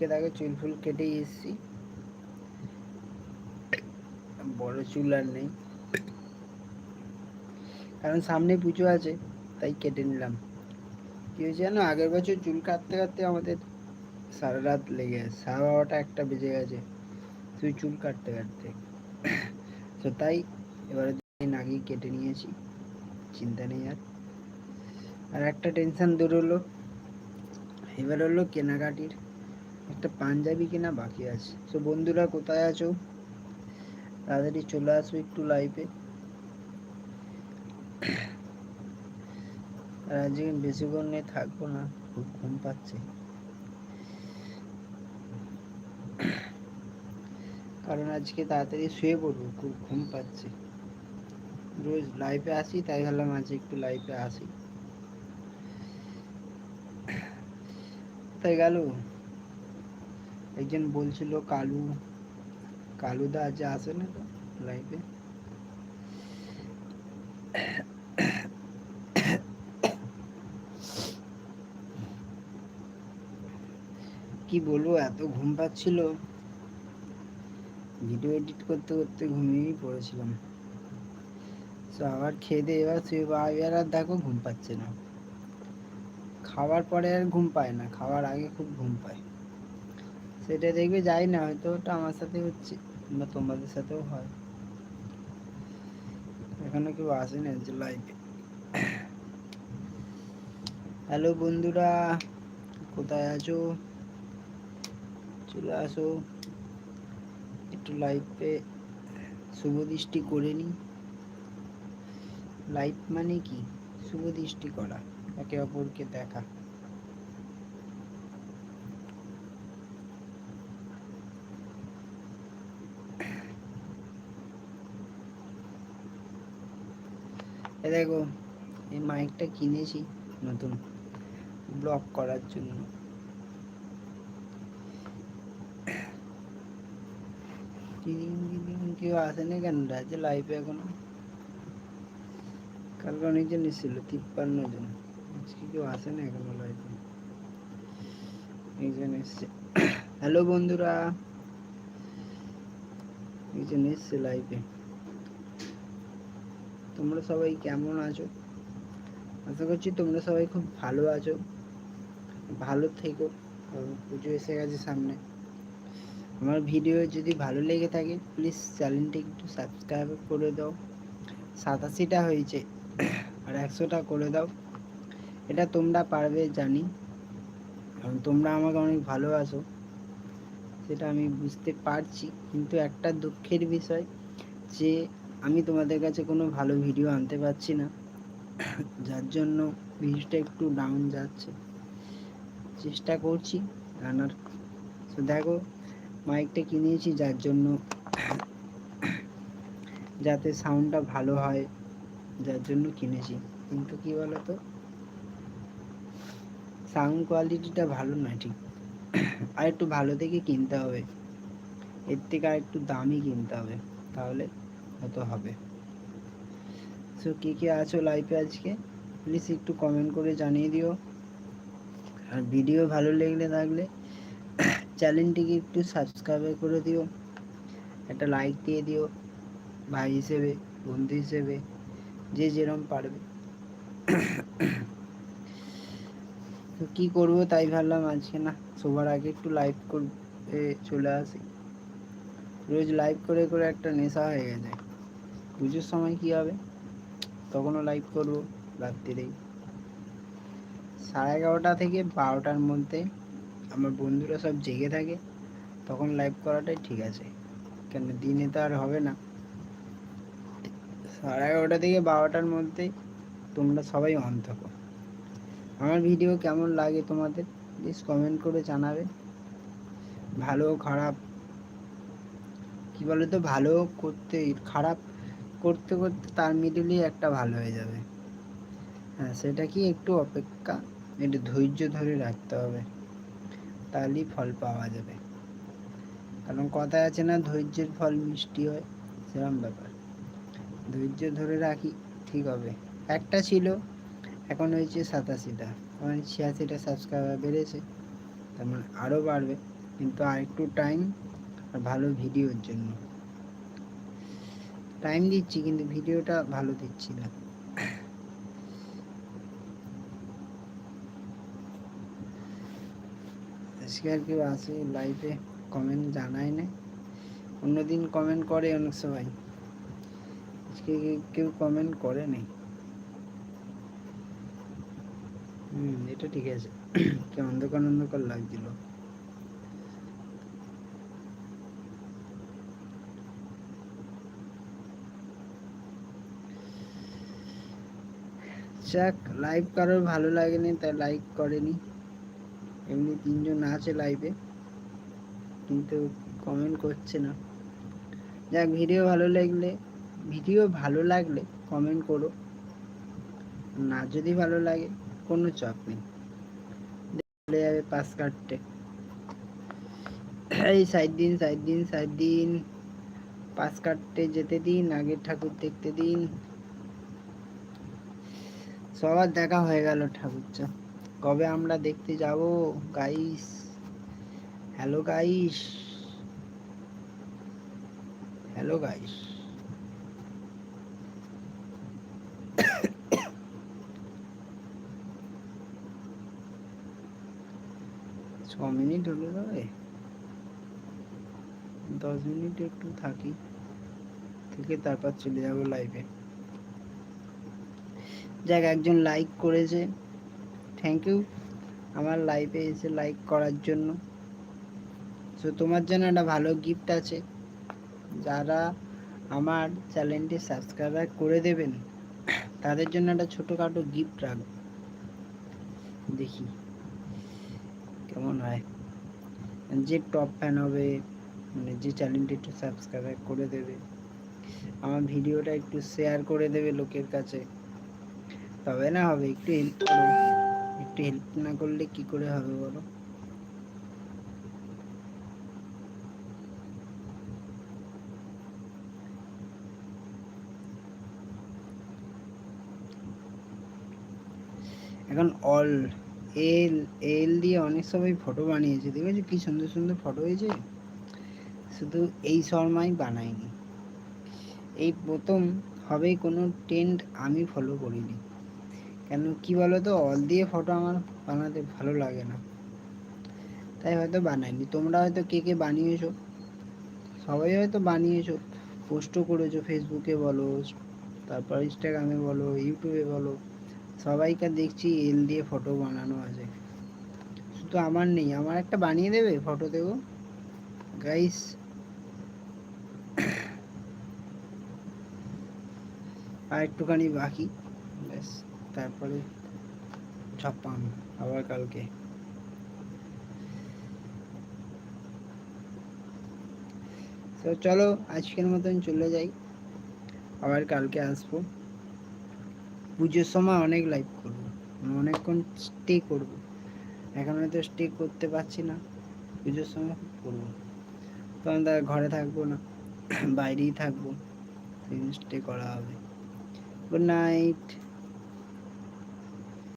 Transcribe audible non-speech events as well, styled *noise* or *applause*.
দেখো চুল ফুল কেটেই এসেছি। বড় চুল আর নেই। কারণ সামনে পুজো আছে, তাই কেটে নিলাম। কি হয়েছে জানো? আগের বছর চুল কাটতে কাটতে আমাদের সারা রাত লেগে গেছে। সাড়ে বারোটা একটা বেজে গেছে তুই চুল কাটতে কাটতে। তো তাই এবারে নাকি কেটে নিয়েছি। চিন্তা নেই আর। আর একটা টেনশন দূর হলো। এবার হলো কেনাকাটির। একটা পাঞ্জাবি কেনা বাকি আছে। তো বন্ধুরা, কোথায় আছো? তাড়াতাড়ি চলে আসো একটু লাইভে আর আজকে বেশিক্ষণ নিয়ে থাকব না, খুব ঘুম পাচ্ছে। কারণ আজকে তাড়াতাড়ি শুয়ে পড়ব, খুব ঘুম পাচ্ছে। রোজ লাইভে আসি, তাই ভাবলাম আজ একটু লাইভে আসি। তাই গেল একজন বলছিল, কালু, কালুদা আজ আসে না লাইভে কি বলব, এত ঘুম পাচ্ছিল। ভিডিও এডিট করতে করতে ঘুমিয়েই পড়েছিলাম। তো আবার খেয়ে দিয়ে এবার শুয়ে এবার আর দেখো ঘুম পাচ্ছে না। খাওয়ার পরে আর ঘুম পায় না, খাওয়ার আগে খুব ঘুম পায়। সেটা দেখবে, যাই না হয়তো ওটা আমার সাথে হচ্ছে বা তোমাদের সাথেও হয়। এখনও কেউ আসে না যে লাইভে হ্যালো বন্ধুরা, কোথায় আছো? চলে আসো। একটু লাইভে শুভ দৃষ্টি করে নিই। লাইভ মানে কি? শুভ দৃষ্টি করা, একে অপরকে দেখা। দেখো, এই মাইকটা কিনেছি নতুন ব্লগ করার জন্য। কেউ আসেনি কেন রাজ্যে লাইভে এখনও? কালকে অনেকজন এসেছিল, তিপ্পান্ন জন। আজকে কেউ আসে না এখনও লাইভে একজন এসছে। হ্যালো বন্ধুরা। একজন এসছে লাইভে তোমরা সবাই কেমন আছো? আশা করছি তোমরা সবাই খুব ভালো আছো। ভালো থেকো। পুজো এসে গেছে সামনে। আমার ভিডিও যদি ভালো লেগে থাকে প্লিজ চ্যানেলটি একটু সাবস্ক্রাইব করে দাও। সাতাশিটা হয়েছে, আর একশোটা করে দাও। এটা তোমরা পারবে জানি। কারণ তোমরা আমাকে অনেক ভালোবাসো। সেটা আমি বুঝতে পারছি। কিন্তু একটা দুঃখের বিষয় যে আমি তোমাদের কাছে কোনো ভালো ভিডিও আনতে পারছি না। যার জন্য ভিউজটা একটু ডাউন যাচ্ছে। চেষ্টা করছি আনার। তো দেখো মাইকটা কিনেছি যার জন্য যাতে সাউন্ডটা ভালো হয়, যার জন্য কিনেছি। কিন্তু কি বলতো? সাউন্ড কোয়ালিটিটা ভালো নয় ঠিক। আর একটু ভালো থেকে কিনতে হবে। এর থেকে আর একটু দামি কিনতে হবে। তাহলে হয়তো হবে। সো কে কে আছো লাইফে আজকে? প্লিজ একটু কমেন্ট করে জানিয়ে দিও। আর ভিডিও ভালো লাগলে থাকলে *coughs* চ্যানেলটিকে একটু সাবস্ক্রাইব করে দিও। একটা লাইক দিয়ে দিও। ভাই হিসেবে, বন্ধু হিসেবে, যে যেরম পারবে। *coughs* তো কী করব তাই ভাবলাম আজকে না, সবার আগে একটু লাইভ করতে চলে আসি। রোজ লাইভ করে করে একটা নেশা হয়ে গেছে। পুজোর সময় কি হবে? তখনও লাইভ করব রাত্রিরেই। সাড়ে এগারোটা থেকে বারোটার মধ্যে আমার বন্ধুরা সব জেগে থাকে, তখন লাইভ করাটাই ঠিক আছে। কেন দিনে তো আর হবে না। সাড়ে এগারোটা থেকে বারোটার মধ্যে তোমরা সবাই অন থাকো। আমার ভিডিও কেমন লাগে তোমাদের? প্লিজ কমেন্ট করে জানাবে। ভালো খারাপ? কি বলো তো ভালো করতে খারাপ? করতে করতে তার মিডিলেই একটা ভালো হয়ে যাবে। হ্যাঁ সেটা কি একটু অপেক্ষা, একটু ধৈর্য ধরে রাখতে হবে, তাহলেই ফল পাওয়া যাবে। কারণ কথায় আছে না, ধৈর্যের ফল মিষ্টি হয় সেরকম ব্যাপার। ধৈর্য ধরে রাখি, ঠিক হবে। একটা ছিল, এখন হয়েছে সাতাশিটা। মানে ছিয়াশিটা সাবস্ক্রাইবার বেড়েছে, তার মানে আরও বাড়বে। কিন্তু আর একটু টাইম আর ভালো ভিডিওর জন্য। টাইম দিচ্ছি, কিন্তু ভিডিওটা ভালো দিচ্ছি না। আজকে আর কেউ আসে লাইভে কমেন্ট জানায় না। অন্যদিন কমেন্ট করে অনেক সবাই। আজকে কেউ কমেন্ট করে নাই। হুম, এটা ঠিক আছে। কি অন্ধকার অন্ধকার লাগছিল যাক লাইভ কারোর ভালো লাগেনি, তাই লাইক করেনি। এমনি তিনজন আছে লাইভে কিন্তু কমেন্ট করছে না। যাক ভিডিও ভালো লাগলে ভিডিও ভালো লাগলে কমেন্ট করো। না যদি ভালো লাগে, কোনো চাপ নেই। চলে যাবে পাস কাটতে এই সাইড দিন সাইড দিন সাইড দিন। পাস কাটতে যেতে দিন, আগের ঠাকুর দেখতে দিন। সবার দেখা হয়ে গেল ঠাকুরটা কবে আমরা দেখতে যাব? Guys hello guys hello guys ছ মিনিট হলো যাবে দশ মিনিট একটু থাকি, থেকে তারপর চলে যাব লাইভে যাক একজন লাইক করেছে। থ্যাংক ইউ আমার লাইভে এসে লাইক করার জন্য। সো তোমার জন্য একটা ভালো গিফট আছে। যারা আমার চ্যানেলটি সাবস্ক্রাইব করে দেবেন, তাদের জন্য একটা ছোটোখাটো গিফট রাখব। দেখি, কেমন হয়? যে টপ ফ্যান হবে মানে যে চ্যানেলটি একটু সাবস্ক্রাইব করে দেবে, আমার ভিডিওটা একটু শেয়ার করে দেবে লোকের কাছে। তবে না হবে, একটু হেল্প করো। একটু হেল্প না করলে কি করে হবে বলো? এখন অল এল এল দিয়ে অনেক সবাই ফটো বানিয়েছে, দেখেছ কি সুন্দর সুন্দর ফটো হয়েছে? শুধু এই শর্মাই বানায়নি। এই প্রথম হবে কোনো ট্রেন্ড আমি ফলো করিনি। কেন কি বলো তো অল দিয়ে ফটো আমার বানাতে ভালো লাগে না। তাই হয়তো বানাইনি। তোমরা হয়তো কে কে বানিয়েছো? সবাই হয়তো বানিয়েছো। পোস্টও করেছ ফেসবুকে বলো, তারপর ইনস্টাগ্রামে বলো ইউটিউবে বলো। সবাইকার দেখছি এল দিয়ে ফটো বানানো আছে। শুধু আমার নেই, আমার একটা বানিয়ে দেবে ফটো দেবো গাইস আর একটুখানি বাকি। ব্যাস। তারপরে ছাপ্পান আবার কালকে। তো চলো, আজকের মতন চলে যাই। আবার কালকে আসব। পুজোর সময় অনেক লাইভ করব। মানে অনেকক্ষণ স্টে করব। এখন হয়তো স্টে করতে পারছি না। পুজোর সময় করব। তখন তার ঘরে থাকব না। বাইরেই থাকব। স্টে করা হবে। Good night